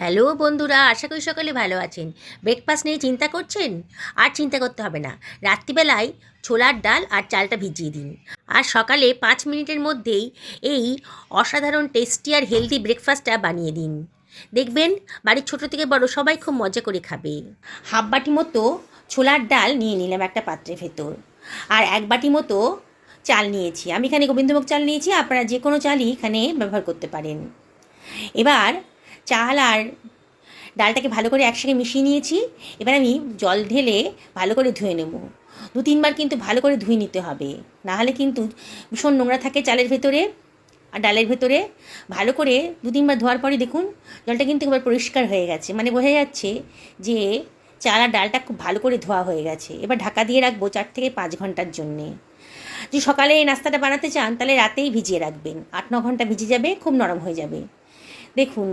Hello বন্ধুরা, আশা করি সকলে ভালো আছেন। ব্রেকফাস্ট নিয়ে চিন্তা করছেন? আর চিন্তা করতে হবে না। রাত্রিবেলায় ছোলার ডাল আর চালটা ভিজিয়ে দিন। আর সকালে পাঁচ মিনিটের মধ্যেই এই অসাধারণ টেস্টি আর হেলদি ব্রেকফাস্টটা বানিয়ে দিন। দেখবেন, বাড়ির ছোট থেকে বড় সবাই খুব মজা করে খাবে। হাফ বাটি মতো ছোলার ডাল নিয়ে নিলাম একটা পাত্রের ভেতর। আর এক বাটি মতো চাল নিয়েছি। আমি এখানে গোবিন্দভোগ চাল নিয়েছি, আপনারা যে কোনো চালই এখানে ব্যবহার করতে পারেন। এবার চাল আর ডালটাকে ভালো করে একসঙ্গে মিশিয়ে নিয়েছি। এবার আমি জল ঢেলে ভালো করে ধুয়ে নেব। দু তিনবার কিন্তু ভালো করে ধুয়ে নিতে হবে। নাহলে কিন্তু ভীষণ নোংরা থাকে চালের ভেতরে আর ডালের ভেতরে। ভালো করে দু তিনবার ধোয়ার পরে দেখুন, জলটা কিন্তু এবার পরিষ্কার হয়ে গেছে। মানে বোঝা যাচ্ছে যে চাল আর ডালটা খুব ভালো করে ধোয়া হয়ে গেছে। এবার ঢাকা দিয়ে রাখব চার থেকে পাঁচ ঘণ্টার জন্যে। যদি সকালে এই নাস্তাটা বানাতে চান, তাহলে রাতেই ভিজিয়ে রাখবেন। আট, ন ঘণ্টা ভিজে যাবে, খুব নরম হয়ে যাবে। দেখুন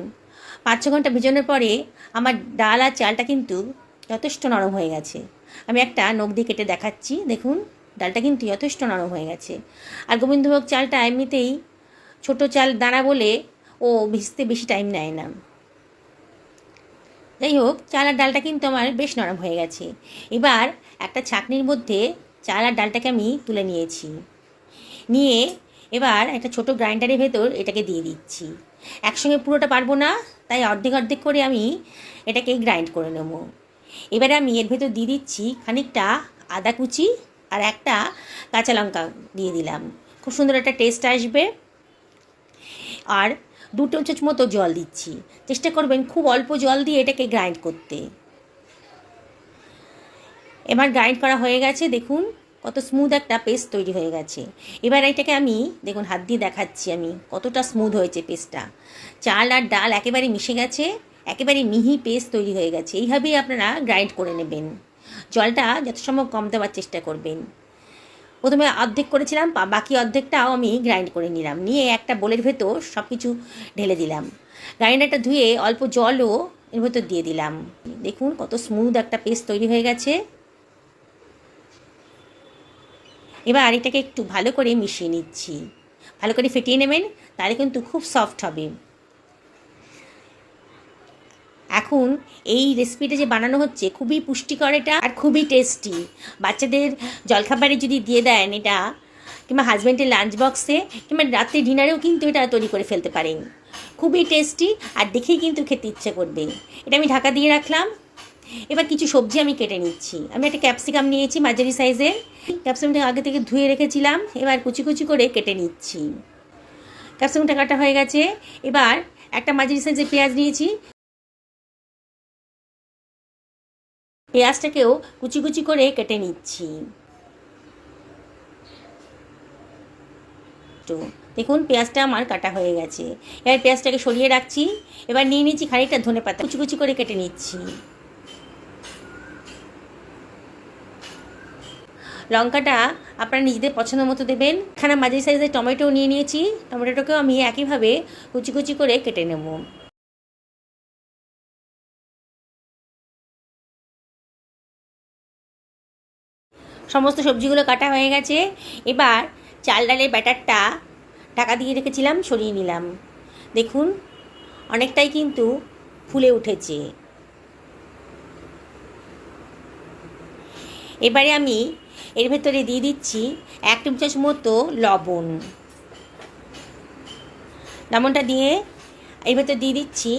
পাঁচ ছ ঘণ্টা ভিজানোর পরে আমার ডাল আর চালটা কিন্তু যথেষ্ট নরম হয়ে গেছে। আমি একটা নখ দিয়ে কেটে দেখাচ্ছি, দেখুন, ডালটা কিন্তু যথেষ্ট নরম হয়ে গেছে। আর গোবিন্দভোগ চালটা এমনিতেই ছোট চাল দানা বলে ও ভিজতে বেশি টাইম নেয় না। যাই হোক, চাল আর ডালটা কিন্তু আমার বেশ নরম হয়ে গেছে। এবার একটা ছাকনির মধ্যে চাল আর ডালটাকে আমি তুলে নিয়েছি। নিয়ে এবার একটা ছোট গ্রাইন্ডারের ভেতর এটাকে দিয়ে দিচ্ছি। একসঙ্গে পুরোটা পারব না, তাই অর্ধেক অর্ধেক করে আমি এটাকে গ্রাইন্ড করে নেব। এবারে আমি এর ভেতর দিয়ে দিচ্ছি খানিকটা আদা কুচি আর একটা কাঁচা লঙ্কা দিয়ে দিলাম। খুব সুন্দর একটা টেস্ট আসবে। আর দু চামচ মতো জল দিচ্ছি। চেষ্টা করবেন খুব অল্প জল দিয়ে এটাকে গ্রাইন্ড করতে। এবার গ্রাইন্ড করা হয়ে গেছে, দেখুন। কত স্মুথ একটা পেস্ট তৈরি হয়ে গেছে। এবার এটাকে আমি, দেখুন, হাত দিয়ে দেখাচ্ছি আমি কতটা স্মুথ হয়েছে পেস্টটা চাল আর ডাল একেবারে মিশে গেছে, একেবারে মিহি পেস্ট তৈরি হয়ে গেছে। এইভাবেই আপনারা গ্রাইন্ড করে নেবেন। জলটা যত সম্ভব কম দেওয়ার চেষ্টা করবেন। প্রথমে অর্ধেক করেছিলাম বাকি অর্ধেকটাও আমি গ্রাইন্ড করে নিলাম। নিয়ে একটা বোলের ভেতর সব কিছু ঢেলে দিলাম। গ্রাইন্ডারটা ধুয়ে অল্প জলও এর ভেতর দিয়ে দিলাম। দেখুন কত স্মুথ একটা পেস্ট তৈরি হয়ে গেছে। এবার এটাকে একটু ভালো করে মিশিয়ে নিচ্ছি। ভালো করে ফেটিয়ে নেবেন, তাহলে কিন্তু খুব সফট হবে। এখন এই রেসিপিটা যে বানানো হচ্ছে, খুবই পুষ্টিকর এটা আর খুবই টেস্টি বাচ্চাদের জলখাবারে যদি দিয়ে দেন এটা, কিংবা হাজব্যান্ডের লাঞ্চ বক্সে কিংবা রাত্রে ডিনারেও কিন্তু এটা তৈরি করে ফেলতে পারেন। খুবই টেস্টি আর দেখেই কিন্তু খেতে ইচ্ছে করবে। এটা আমি ঢাকা দিয়ে রাখলাম। এবার কিছু সবজি আমি কেটে নিচ্ছি। আমি একটা ক্যাপসিকাম নিয়েছি, মাঝারি সাইজের। ক্যাপসিকামটা আগে থেকে ধুয়ে রেখেছিলাম, এবার কুচি কুচি করে কেটে নিচ্ছি। ক্যাপসিকামটা কাটা হয়ে গেছে। এবার একটা মাঝারি সাইজের পেঁয়াজ নিয়েছি। পেঁয়াজটাকেও কুচি কুচি করে কেটে নিচ্ছি। দেখুন, পেঁয়াজটা আমার কাটা হয়ে গেছে। এবার পেঁয়াজটাকে সরিয়ে রাখছি। এবার নিয়ে নিচ্ছি খানিকটা ধনে পাতা কুচি কুচি করে কেটে নিচ্ছি। লঙ্কাটা আপনারা নিজেদের পছন্দ মতো দেবেন। এখানে মাঝারি সাইজের টমেটো নিয়ে নিয়েছি। টমেটোটাকেও আমি একইভাবে কুচি কুচি করে কেটে নেব। সমস্ত সবজিগুলো কাটা হয়ে গেছে। এবার চাল ডালের ব্যাটারটা ঢাকা দিয়ে রেখেছিলাম, সরিয়ে নিলাম। দেখুন, অনেকটাই কিন্তু ফুলে উঠেছে। এবারে আমি এর ভেতরে দিয়ে দিচ্ছি এক টেবিল চামচ মতো লবণ। লবণটা দিয়ে এর ভেতর দিয়ে দিচ্ছি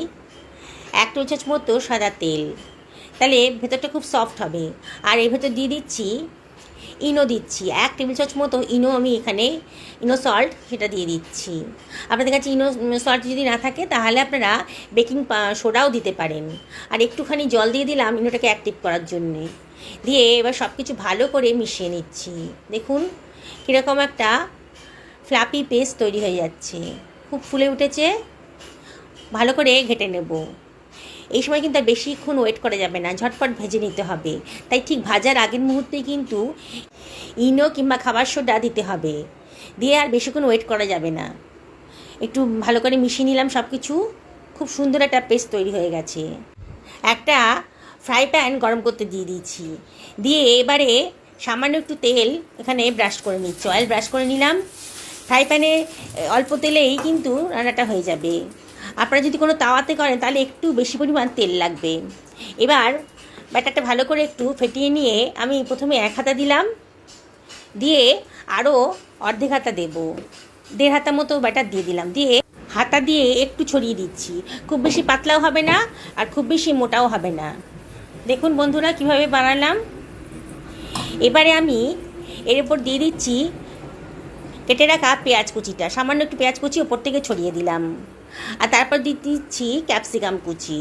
এক টেবিল চামচ মতো সাদা তেল। তাহলে ভেতরটা খুব সফট হবে। আর এর ভেতর দিয়ে দিচ্ছি ইনো দিচ্ছি। এক টেবিল চামচ মতো ইনো আমি এখানে ইনো সল্ট সেটা দিয়ে দিচ্ছি। আপনাদের কাছে ইনো সল্ট যদি না থাকে তাহলে আপনারা বেকিং সোডাও দিতে পারেন। আর একটুখানি জল দিয়ে দিলাম ইনোটাকে অ্যাক্টিভ করার জন্যে। দিয়ে এবার সব কিছু ভালো করে মিশিয়ে নিচ্ছি। দেখুন, কীরকম একটা ফ্লাপি পেস্ট তৈরি হয়ে যাচ্ছে। খুব ফুলে উঠেছে। ভালো করে ঘেটে নেব। এই সময় কিন্তু আর বেশিক্ষণ ওয়েট করা যাবে না, ঝটপট ভেজে নিতে হবে। তাই ঠিক ভাজার আগের মুহূর্তেই কিন্তু ইনো কিংবা খাবার সোডা দিতে হবে। দিয়ে আর বেশিক্ষণ ওয়েট করা যাবে না। একটু ভালো করে মিশিয়ে নিলাম সব কিছু খুব সুন্দর একটা পেস্ট তৈরি হয়ে গেছে। একটা ফ্রাই প্যান গরম করতে দিয়ে দিয়েছি। দিয়ে এবারে সামান্য একটু তেল এখানে ব্রাশ করে নিচ্ছি। অয়েল ব্রাশ করে নিলাম। ফ্রাই প্যানে অল্প তেলেই কিন্তু রান্নাটা হয়ে যাবে। আপনারা যদি কোনো তাওয়াতে করেন, তাহলে একটু বেশি পরিমাণ তেল লাগবে। এবার ব্যাটারটা ভালো করে একটু ফেটিয়ে নিয়ে আমি প্রথমে এক হাতা দিলাম। দিয়ে আরও অর্ধেক হাতা দেব। দেড় হাতা মতো ব্যাটার দিয়ে দিলাম। দিয়ে হাতা দিয়ে একটু ছড়িয়ে দিচ্ছি। খুব বেশি পাতলাও হবে না আর খুব বেশি মোটাও হবে না। দেখুন বন্ধুরা, কীভাবে বানালাম। এবারে আমি এর উপর দিয়ে দিচ্ছি কেটে রাখা পেঁয়াজ কুচিটা। সামান্য একটু পেঁয়াজ কুচি ওপর থেকে ছড়িয়ে দিলাম। আর তারপর দিয়ে দিচ্ছি ক্যাপসিকাম কুচি।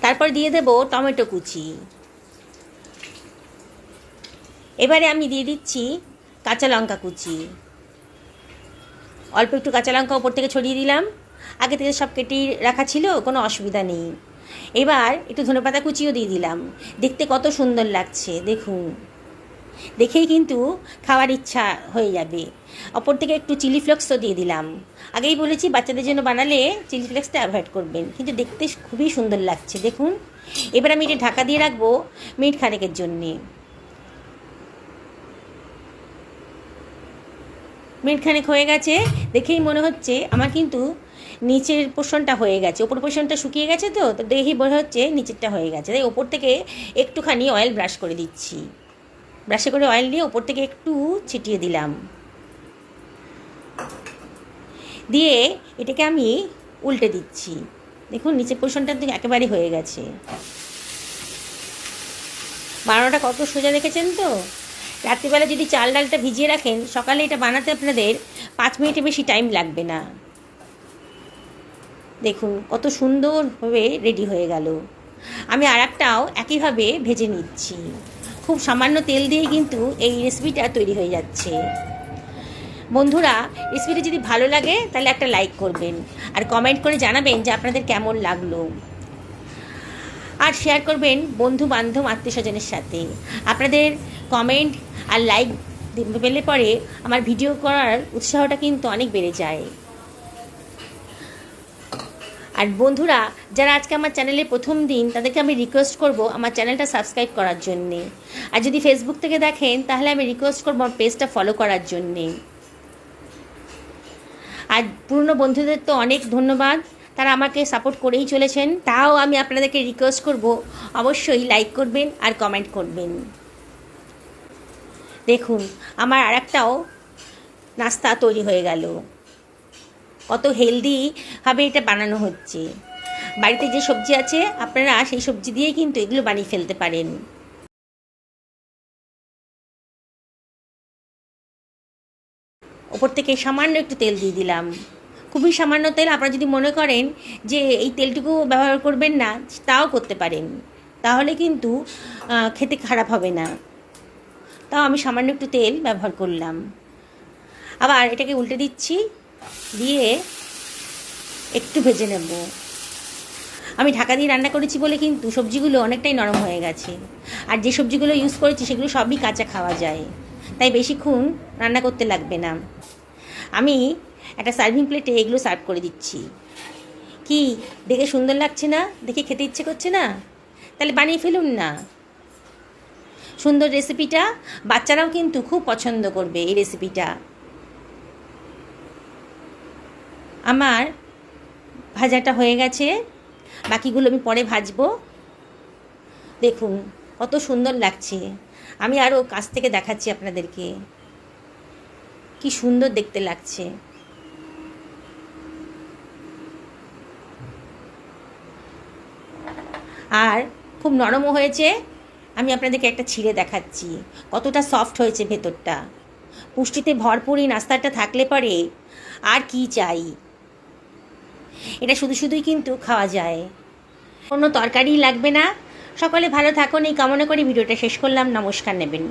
তারপর দিয়ে দেব টমেটো কুচি। এবারে আমি দিয়ে দিচ্ছি কাঁচা লঙ্কা কুচি। অল্প একটু কাঁচা লঙ্কা ওপর থেকে ছড়িয়ে দিলাম। আগে থেকে সব কেটে রাখা ছিল, কোনো অসুবিধা নেই। এবার একটু ধনেপাতা কুচিও দিয়ে দিলাম। দেখতে কত সুন্দর লাগছে, দেখুন। দেখেই কিন্তু খাওয়ার ইচ্ছা হয়ে যাবে। অপর থেকে একটু চিলি ফ্লেক্সও দিয়ে দিলাম। আগেই বলেছি, বাচ্চাদের জন্য বানালে চিলি ফ্লেক্সটা অ্যাভয়েড করবেন। কিন্তু দেখতে খুবই সুন্দর লাগছে, দেখুন। এবার আমি এটা ঢাকা দিয়ে রাখব মিনিট খানেকের জন্যে। মিনিট খানেক হয়ে গেছে, দেখেই মনে হচ্ছে আমার কিন্তু নিচের পোর্শনটা হয়ে গেছে। ওপর পোর্শনটা শুকিয়ে গেছে তো তো দেখেই মনে হচ্ছে নিচেরটা হয়ে গেছে। তাই ওপর থেকে একটুখানি অয়েল ব্রাশ করে দিচ্ছি। ব্রাশে করে অয়েল দিয়ে ওপর থেকে একটু ছিটিয়ে দিলাম। দিয়ে এটাকে আমি উল্টে দিচ্ছি। দেখুন, নিচের পোর্শনটা তো একেবারে হয়ে গেছে। বানানোটা কত সোজা দেখেছেন তো? রাত্রিবেলা যদি চাল ডালটা ভিজিয়ে রাখেন, সকালে এটা বানাতে আপনাদের পাঁচ মিনিটের বেশি টাইম লাগবে না। দেখুন, কত সুন্দরভাবে রেডি হয়ে গেল। আমি আর একটাও একইভাবে ভেজে নিচ্ছি। খুব সামান্য তেল দিয়ে কিন্তু এই রেসিপিটা তৈরি হয়ে যাচ্ছে। বন্ধুরা রেসিপিটা যদি ভালো লাগে, তাহলে একটা লাইক করবেন। আর কমেন্ট করে জানাবেন যে আপনাদের কেমন লাগল। আর শেয়ার করবেন বন্ধু বান্ধব আত্মীয় স্বজনের সাথে। আপনাদের কমেন্ট আর লাইক পেলে পরে আমার ভিডিও করার উৎসাহটা কিন্তু অনেক বেড়ে যায়। আর বন্ধুরা, যারা আজকে আমার চ্যানেলে প্রথম দিন, তাদেরকে আমি রিকোয়েস্ট করব আমার চ্যানেলটা সাবস্ক্রাইব করার জন্যে। আর যদি ফেসবুক থেকে দেখেন, তাহলে আমি রিকোয়েস্ট করব আমার পেজটা ফলো করার জন্যে। আর পুরনো বন্ধুদের তো অনেক ধন্যবাদ, তারা আমাকে সাপোর্ট করেই চলেছেন। তাও আমি আপনাদেরকে রিকোয়েস্ট করব, অবশ্যই লাইক করবেন আর কমেন্ট করবেন। দেখুন, আমার আর একটাও নাস্তা তৈরি হয়ে গেল। কত হেলদিভাবে এটা বানানো হচ্ছে। বাড়িতে যে সবজি আছে, আপনারা সেই সবজি দিয়েই কিন্তু এগুলো বানিয়ে ফেলতে পারেন। ওপর থেকে সামান্য একটু তেল দিয়ে দিলাম। খুবই সামান্য তেল, আপনারা যদি মনে করেন যে এই তেলটুকু ব্যবহার করবেন না, তাও করতে পারেন। তাহলে কিন্তু খেতে খারাপ হবে না। তাও আমি সামান্য একটু তেল ব্যবহার করলাম। আবার এটাকে উল্টে দিচ্ছি। দিয়ে একটু ভেজে নেব। আমি ঢাকা দিয়ে রান্না করেছি বলে কিন্তু সবজিগুলো অনেকটাই নরম হয়ে গেছে। আর যে সবজিগুলো ইউজ করেছি সেগুলো সবই কাঁচা খাওয়া যায়। তাই বেশিক্ষণ রান্না করতে লাগবে না। আমি একটা সার্ভিং প্লেটে এগুলো সার্ভ করে দিচ্ছি। কি, দেখে সুন্দর লাগছে না? দেখে খেতে ইচ্ছে করছে না? তাহলে বানিয়ে ফেলুন না। সুন্দর রেসিপিটা বাচ্চারাও কিন্তু খুব পছন্দ করবে এই রেসিপিটা আমার ভাজাটা হয়ে গেছে। বাকিগুলো আমি পরে ভাজবো। দেখুন, কত সুন্দর লাগছে। আমি আরও কাছ থেকে দেখাচ্ছি আপনাদেরকে। কি সুন্দর দেখতে লাগছে। আর খুব নরমও হয়েছে। আমি আপনাদেরকে একটা ছিঁড়ে দেখাচ্ছি। কতটা সফট হয়েছে ভেতরটা। পুষ্টিতে ভরপুর এই নাস্তাটা থাকলে পরে আর কি চাই? এটা শুধু শুধুই কিন্তু খাওয়া যায়। কোনো তরকারি লাগবে না। সকলে ভালো থাকুন, এই কামনা করে ভিডিওটা শেষ করলাম। নমস্কার, নেবেন।